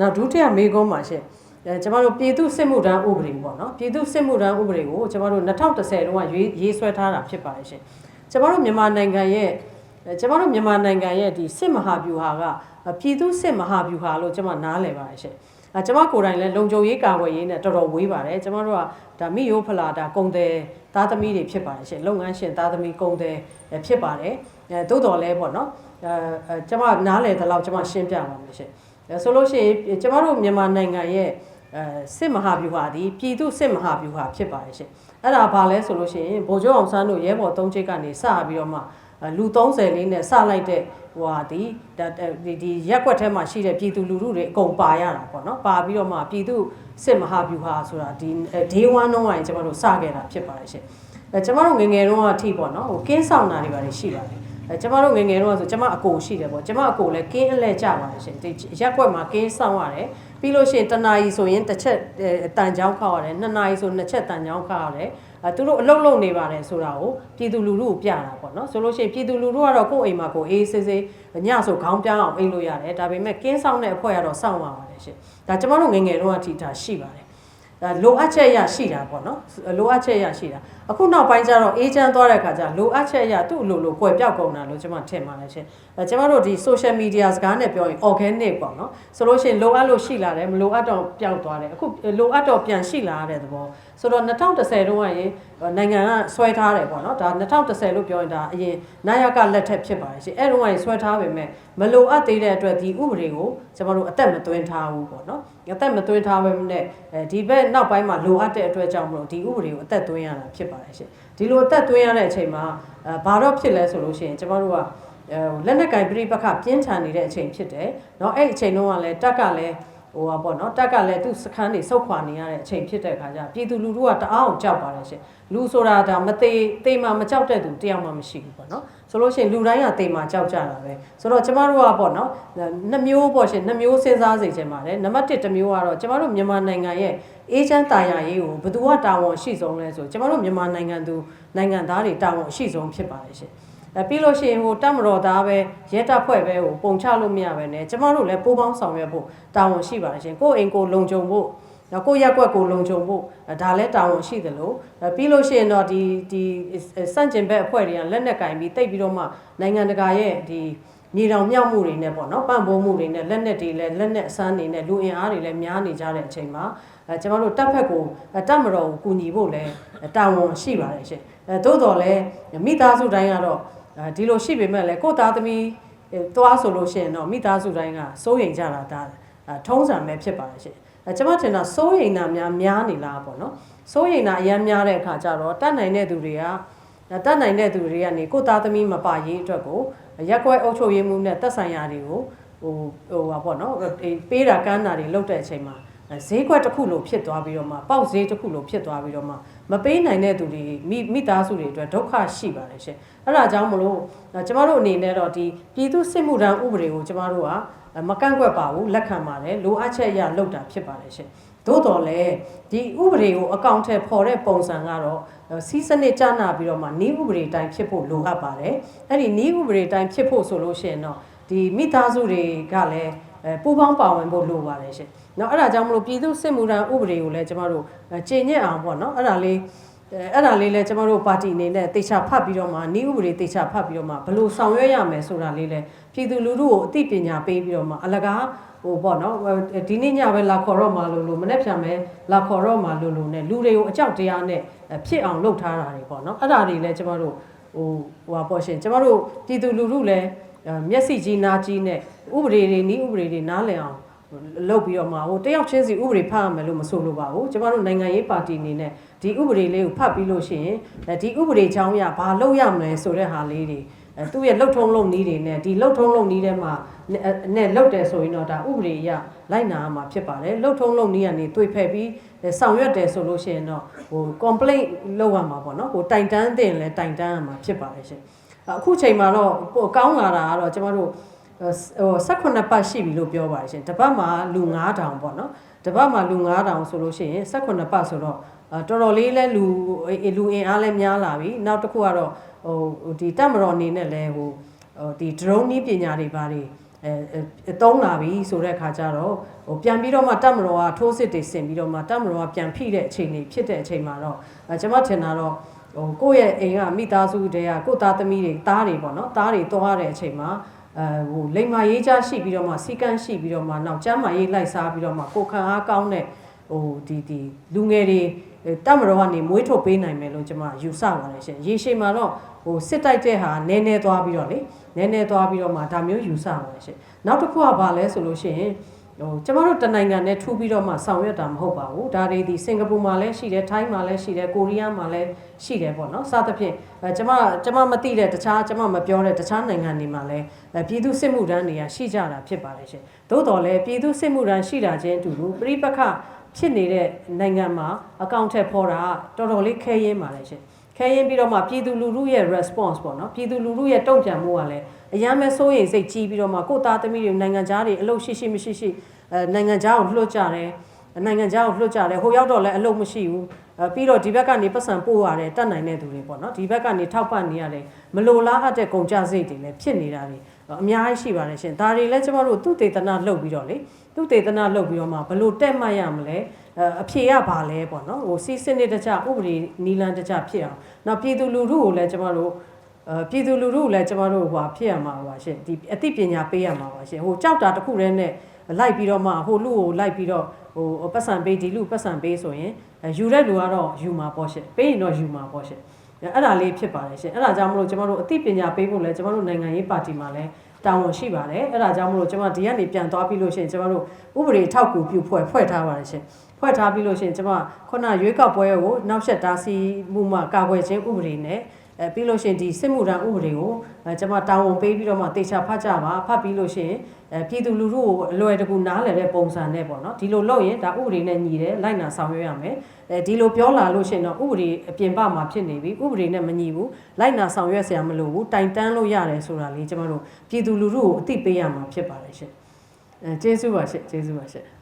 နောက်ဒုတိယမေကုန်းမှာရှင်အဲကျမတို့ပြည်သူစစ်မှုထမ်းဥပဒေပေါ့နော်ပြည်သူစစ်မှုထမ်းဥပဒေကိုကျမတို့2010တုန်းကရေးရေးဆွဲထားတာဖြစ်ပါတယ်ရှင်ကျမတို့မြန်မာနိုင်ငံရဲ့အဲကျမတို့မြန်မာနိုင်ငံရဲ့ဒီစစ်မဟာဗျူဟာကပြည်သူစစ်မဟာဗျူဟာလို့ကျမနားလည်ပါတယ်ရှင်အဲကျမကိုယ်တိုင်လည်းလုံခြုံရေးကာကွယ်ရေးနဲ့တော်တော်ဝေးပါတယ်ကျမတို့ကဒါမိယိုဖလာဒါကုံတယ်သားသမီးတွေဖြစ်ပါတယ်ရှင်လုပ်ငန်းရှင်သားသမီးကုံတယ်ဖြစ်ပါတယ်အဲတိုးတော်လဲပေါ့နော်အဲအဲကျမနားလည်သလောက်ကျမရှင်းပြပါမယ်ရှင်အဲ ဆိုလို့ရှိရင်ကျမတို့မြန်မာနိုင်ငံရဲ့အဲစစ်မဟာဗျူဟာဒီပြည်သူစစ်မဟာဗျူဟာဖြစ်ပါတယ်ရှင်အဲ့ဒါဘာလဲဆိုလို့ရှိရင်ဗိုလ်ချုပ်အောင်ဆန်းတို့ရဲဘော်သုံးချိတ်ကနေစပြီးတော့မှအဲလူ30လေးနဲ့စလိုက်တဲ့ဟိုဟာဒီဒါဒီဒီရက်ကွက်ထဲမှာရှိတဲ့ပြည်သူလူထုတွေအကုန်ပါရတာပေါ့နော်ပါပြီးတော့မှပြည်သူစစ်မဟာဗျူဟာဆိုတာဒီ day 1တုန်းကရင်ကျမတို့စခဲ့တာဖြစ်ပါတယ်ရှင်အဲကျမတို့ငယ်ငယ်တုန်းကအထိပေါ့နော်ဟိုကင်းဆောင်တာတွေပါတယ်ရှိပါတယ် အဲကျမတို့ငယ်ငယ်တုန်းကဆိုကျမအကိုရှိတယ်ပေါ့ကျမအကိုလည်းကင်းအလဲကြပါတယ်ရှင်ဒီရက်ကွက်မှာကင်းဆောင်ရတယ်ပြီးလို့ရှိရင်တနာရီဆိုရင်တစ်ချက်တန်ချောင်းခောက်ရတယ်နှစ်နာရီဆိုနှစ်ချက်တန်ချောင်းခောက်ရတယ်အဲသူတို့အလုံးလုံးနေပါတယ်ဆိုတာကိုပြည်သူလူထုကိုပြတာပေါ့နော်ဆိုလို့ရှိရင်ပြည်သူလူထုကတော့ကိုယ့်အိမ်မှာကိုယ်အေးဆေးဆေးညဆိုခေါင်းပြောင်းအောင်အိမ်လို့ရတယ်ဒါပေမဲ့ကင်းဆောင်တဲ့အဖွဲ့ကတော့စောင့်ပါပါတယ်ရှင်ဒါကျမတို့ငယ်ငယ်တုန်းကအထိဒါရှိပါတယ်ဒါလိုအပ်ချက်ရရှိတာပေါ့နော်လိုအပ်ချက်ရရှိတာ အခုနောက်ပိုင်းကျတော့အေးချမ်းသွားတဲ့ခါကျလိုအပ်ချက်ရသူ့လိုလိုကွယ်ပြောက်ကုန်တာလို့ကျွန်မထင်ပါတယ်ရှင်အဲကျွန်တော်တို့ဒီ social media စကားနဲ့ပြောရင် organic ပေါ့နော်ဆိုလို့ရှိရင်လိုအပ်လို့ရှိလာတယ်မလိုအပ်တော့ပျောက်သွားတယ်အခုလိုအပ်တော့ပြန်ရှိလာတဲ့သဘောဆိုတော့2010တုန်းကရင်နိုင်ငံကဆွဲထားတယ်ပေါ့နော်ဒါ2010လို့ပြောရင်ဒါအရင်နာယကလက်ထက်ဖြစ်ပါတယ်ရှင်အဲတုန်းကရင်ဆွဲထားပေမဲ့မလိုအပ်သေးတဲ့အတွက်ဒီဥပဒေကိုကျွန်တော်တို့အသက်မသွင်းထားဘူးပေါ့နော်အသက်မသွင်းထားပဲနဲ့အဲဒီဘက်နောက်ပိုင်းမှာလိုအပ်တဲ့အတွက်ကြောင့်မလို့ဒီဥပဒေကိုအသက်သွင်းရတာဖြစ်ပတယ်ရှင်ဒီလိုအသက်သွင်းရတဲ့အချိန်မှာအဲဘာတော့ဖြစ်လဲဆိုလို့ရှိရင်ကျွန်တော်တို့ကအဲလက်နက်ကင်ပြိပခပြင်းထန်နေတဲ့အချိန်ဖြစ်တယ်เนาะအဲ့အချိန်တုန်းကလည်းတက်ကလည်း ဟိုပါပေါ့နော်တက်ကလည်းသူ့စခန်းနေစုတ်ခွာနေရတဲ့အချိန်ဖြစ်တဲ့ခါကျပြည်သူလူထုကတအားအောင်ကြောက်ပါတယ်ရှင်လူဆိုတာဒါမသေးသေးမှမကြောက်တဲ့သူတယောက်မှမရှိဘူးပေါ့နော်ဆိုလို့ရှိရင်လူတိုင်းကသေမှကြောက်ကြတာပဲဆိုတော့ကျမတို့ကပေါ့နော်နှစ်မျိုးပေါ့ရှင်နှစ်မျိုးစဉ်းစားစေချင်ပါတယ်နံပါတ်1တစ်မျိုးကတော့ကျမတို့မြန်မာနိုင်ငံရဲ့အေးချမ်းတာယာရေးကိုဘယ်သူကတာဝန်ရှိဆုံးလဲဆိုကျမတို့မြန်မာနိုင်ငံသူနိုင်ငံသားတွေတာဝန်ရှိဆုံးဖြစ်ပါတယ်ရှင်အဲ ပြီးလို့ရှိရင်ဟိုတက်မတော်သားပဲရဲတပ်ဖွဲ့ပဲဟိုပုံချလို့မရပဲねကျမတို့လည်းပိုးပေါင်းဆောင်ရွက်ဖို့တာဝန်ရှိပါတယ်ရှင်ကိုယ့်အိမ်ကိုလုံခြုံဖို့နော်ကိုရက်ကွက်ကိုလုံခြုံဖို့ဒါလည်းတာဝန်ရှိတယ်လို့ပြီးလို့ရှိရင်တော့ဒီဒီစန့်ကျင်ဘက်အဖွဲ့တွေကလက်နက်ကင်ပြီးတိတ်ပြီးတော့မှနိုင်ငံတကာရဲ့ဒီမြေတောင်မြောက်မှုတွေနဲ့ပေါ့နော်ပံ့ပိုးမှုတွေနဲ့လက်နက်တွေလည်းလက်နက်အစမ်းတွေနဲ့လူအင်အားတွေလည်းများနေကြတဲ့အချိန်မှာအဲကျွန်တော်တို့တပ်ဖက်ကိုတပ်မတော်ကိုကူညီဖို့လည်းတာဝန်ရှိပါတယ်ရှင်အဲသို့တော်လည်းမိသားစုတိုင်းကတော့ ဒီလိုရှိပေမဲ့လည်းကိုသားသမီးသွားဆိုလို့ရှိရင်တော့မိသားစုတိုင်းကစိုးရိမ်ကြတာဒါထုံးစံပဲဖြစ်ပါတယ်ရှင်အဲကျွန်မထင်တာစိုးရိမ်တာများများနေလားပေါ့နော်စိုးရိမ်တာအများများတဲ့အခါကျတော့တတ်နိုင်တဲ့သူတွေကတတ်နိုင်တဲ့သူတွေကနေကိုသားသမီးမပါရေးအတွက်ကိုရက်ကွက်အုပ်ချုပ်ရေးမှုနဲ့တက်ဆိုင်ရာတွေကိုဟိုဟိုပါပေါ့နော်ပေးတာကမ်းတာတွေလုပ်တဲ့အချိန်မှာ ဈေးကွက်တစ်ခုလိုဖြစ်သွားပြီးတော့မှပေါက်ဈေးတစ်ခုလိုဖြစ်သွားပြီးတော့မှမပေးနိုင်တဲ့သူတွေမိမိသားစုတွေအတွက်ဒုက္ခရှိပါတယ်ရှင်အဲ့ဒါကြောင့်မလို့ကျမတို့အနေနဲ့တော့ဒီပြည်သူစစ်မှုထမ်းဥပဒေကိုကျမတို့ကမကန့်ကွက်ပါဘူးလက်ခံပါတယ်လိုအပ်ချက်အရလုပ်တာဖြစ်ပါတယ်ရှင်သို့တော်လည်းဒီဥပဒေကိုအကောင့်ထဲပေါ်တဲ့ပုံစံကတော့စီးစနစ်ကျနာပြီးတော့မှနီးဥပဒေတိုင်းဖြစ်ဖို့လိုအပ်ပါတယ်အဲ့ဒီနီးဥပဒေတိုင်းဖြစ်ဖို့ဆိုလို့ရှိရင်တော့ဒီမိသားစုတွေကလည်းပူပေါင်းပါဝင်ဖို့လိုပါတယ်ရှင် နော်အဲ့ဒါကြောင့်မလို့ပြည်သူစစ်မှုထမ်းဥပဒေကိုလည်းကျမတို့ချိန်ညက်အောင်ပေါ့နော်အဲ့ဒါလေးအဲ့ဒါလေးလည်းကျမတို့ပါတီအနေနဲ့တေချာဖတ်ပြီးတော့မှဤဥပဒေတေချာဖတ်ပြီးတော့မှဘလို့ဆောင်ရွက်ရမယ်ဆိုတာလေးလည်းပြည်သူလူထုကိုအသိပညာပေးပြီးတော့မှအလကားဟိုပေါ့နော်ဒီနေ့ညပဲလာခေါ်တော့မှလို့လို့မနေ့ပြန်ပဲလာခေါ်တော့မှလို့လို့ ਨੇ လူတွေကိုအကြောက်တရားနဲ့ဖြစ်အောင်လုပ်ထားတာတွေပေါ့နော်အဲ့ဒါတွေလည်းကျမတို့ဟိုဟိုပေါ့ရှင်ကျမတို့ပြည်သူလူထုလည်းမျက်စိကြီးနားကြီးနဲ့ဥပဒေတွေဤဥပဒေတွေနားလည်အောင် လုပ်ပြီးတော့မှဟိုတယောက်ချင်းစီဥပဒေဖတ်ရမယ်လို့မဆိုလိုပါဘူးကျမတို့နိုင်ငံရေးပါတီအနေနဲ့ဒီဥပဒေလေးကိုဖတ်ပြီးလို့ရှိရင်ဒီဥပဒေချောင်းရဘာလုပ်ရမလဲဆိုတဲ့ဟာလေးတွေသူ့ရဲ့လှုပ်ထုံးလုပ်နည်းတွေနဲ့ဒီလှုပ်ထုံးလုပ်နည်းထဲမှာနဲ့လှုပ်တယ်ဆိုရင်တော့ဒါဥပဒေရလိုက်နာမှာဖြစ်ပါတယ်လှုပ်ထုံးလုပ်နည်းကနေတွေ့ဖက်ပြီးဆောင်ရွက်တယ်ဆိုလို့ရှိရင်တော့ဟို complaint လုပ်ရမှာပေါ့နော်ဟိုတိုင်တန်းတင်လဲတိုင်တန်းရမှာဖြစ်ပါတယ်ရှင်အခုချိန်မှာတော့ပိုကောင်းလာတာကတော့ကျမတို့ ဟို18ပတ်ရှိပြီလို့ပြောပါတယ်ရှင်တစ်ပတ်မှာလူ9000ပေါ့နော်တစ်ပတ်မှာလူ9000ဆိုလို့ရှိရင်18ပတ်ဆိုတော့တော်တော်လေးလဲလူလူအင်အားလဲများလာပြီနောက်တစ်ခုကတော့ဟိုဒီတက်မတော်အနေနဲ့လဲဟိုဒီ drone နည်းပညာတွေဘာတွေအဲအဲတုံးလာပြီဆိုတဲ့အခါကျတော့ဟိုပြန်ပြီးတော့မှတက်မတော်ကထိုးစစ်တွေဆင်ပြီးတော့မှတက်မတော်ကပြန်ဖိတဲ့အချိန်တွေဖြစ်တဲ့အချိန်မှာတော့အဲကျွန်မထင်တာတော့ဟိုကိုယ့်ရဲ့အိမ်ကမိသားစုတွေကကိုယ့်သားသမီးတွေသားတွေပေါ့နော်သားတွေသွားတဲ့အချိန်မှာ အဲဟိုလိမ္မာရေးချရှိပြီးတော့မှစီကန်းရှိပြီးတော့မှနောက်ကျမ်းမာရေးလိုက်စားပြီးတော့မှကိုယ်ခံအားကောင်းတဲ့ဟိုဒီဒီလူငယ်တွေတက်မတော်ကနေမွေးထုတ်ပေးနိုင်မယ်လို့ကျွန်မယူဆပါတယ်ရှင်ရေရှည်မှာတော့ဟိုစစ်တိုက်တဲ့ဟာနည်းနည်းသွားပြီးတော့လေနည်းနည်းသွားပြီးတော့မှဒါမျိုးယူဆပါတယ်ရှင်နောက်တစ်ခုကဘာလဲဆိုလို့ရှိရင် ဟိုကျမတို့တနိုင်ငံနဲ့ထူပြီးတော့မှဆောင်ရွက်တာမဟုတ်ပါဘူးဒါတွေဒီစင်ကာပူမှာလည်းရှိတယ်ထိုင်းမှာလည်းရှိတယ်ကိုရီးယားမှာလည်းရှိတယ်ပေါ့နော်စသဖြင့်အဲကျမကျမမသိတဲ့တခြားကျမမပြောတဲ့တခြားနိုင်ငံတွေမှာလည်းအဲပြည်သူစစ်မှုထမ်းတွေကရှိကြတာဖြစ်ပါတယ်ရှင်သို့တော်လည်းပြည်သူစစ်မှုထမ်းရှိတာချင်းအတူတူပြိပခဖြစ်နေတဲ့နိုင်ငံမှာအကောင့်ထက်ဖော်တာကတော်တော်လေးခဲရင်းပါတယ်ရှင် ခဲရင်ပြီးတော့မှပြည်သူလူထုရဲ့ response ပေါ့နော်ပြည်သူလူထုရဲ့တုံ့ပြန်မှုကလည်းအများမဲ့စိုးရိမ်စိတ်ကြီးပြီးတော့မှကိုယ့်သားသမီးတွေနိုင်ငံသားတွေအလုပ်ရှိရှိမရှိရှိအဲနိုင်ငံသားကိုလွှတ်ကြတယ်နိုင်ငံသားကိုလွှတ်ကြတယ်ဟိုရောက်တော့လည်းအလုပ်မရှိဘူးအဲပြီးတော့ဒီဘက်ကနေပတ်စံပို့ရတယ်တတ်နိုင်တဲ့သူတွေပေါ့နော်ဒီဘက်ကနေထောက်ပံ့နေရတယ်မလိုလားအပ်တဲ့ကုန်ကြစိတ်တွေလည်းဖြစ်နေတာတွေအများကြီးရှိပါတယ်ရှင်ဒါတွေလည်းကျမတို့သူတေသနာလှုပ်ပြီးတော့လေသူတေသနာလှုပ်ပြီးတော့မှဘလို့တက်မှတ်ရမလဲ အဲအဖြေကဘာလဲပေါ့နော်ဟိုစီးစနစ်တကျဥပဒေနီလန်တကျဖြစ်အောင်နောက်ပြည်သူလူထုကိုလည်းကျမတို့အဲပြည်သူလူထုကိုလည်းကျမတို့ဟိုဖြစ်ရမှာပါရှင်ဒီအသိပညာပေးရမှာပါရှင်ဟိုကြောက်တာတစ်ခုတည်းနဲ့လိုက်ပြီးတော့မှဟိုလူကိုလိုက်ပြီးတော့ဟိုပတ်စံပေးဒီလူပတ်စံပေးဆိုရင်အဲယူတဲ့လူကတော့ယူမှာပေါ့ရှင်ပေးရင်တော့ယူမှာပေါ့ရှင်အဲ့ဒါလေးဖြစ်ပါတယ်ရှင်အဲ့ဒါကြောင့်မလို့ကျမတို့အသိပညာပေးဖို့လဲကျမတို့နိုင်ငံရေးပါတီမှာလဲတာဝန်ရှိပါတယ်အဲ့ဒါကြောင့်မလို့ကျမဒီကနေပြန်သွားပြီးလို့ရှိရင်ကျမတို့ဥပဒေထောက်ကူပြုဖွဲ့ဖွဲ့ထားပါတယ်ရှင် ဖွဲ့ထားပြီးလို့ရှိရင်ကျွန်မခုနရွေးကောက်ပွဲကိုနောက်ဆက်တားဆီးမှုမှကာကွယ်ခြင်းဥပဒေနဲ့အဲပြီးလို့ရှိရင်ဒီစစ်မှုထမ်းဥပဒေကိုကျွန်မတာဝန်ပေးပြီးတော့မှတေချာဖတ်ကြပါဖတ်ပြီးလို့ရှိရင်အဲပြည်သူလူထုကိုအလွယ်တကူနားလည်တဲ့ပုံစံနဲ့ပေါ့နော်ဒီလိုလုပ်ရင်ဒါဥပဒေနဲ့ညီတယ်လိုက်နာဆောင်ရွက်ရမယ်အဲဒီလိုပြောလာလို့ရှိရင်တော့ဥပဒေအပြင်ပမှာဖြစ်နေပြီဥပဒေနဲ့မညီဘူးလိုက်နာဆောင်ရွက်ဆရာမလိုဘူးတိုင်တန်းလို့ရတယ်ဆိုတာလေးကျွန်မတို့ပြည်သူလူထုကိုအသိပေးရမှာဖြစ်ပါတယ်ရှင်အဲကျေးဇူးပါရှင်ကျေးဇူးပါရှင်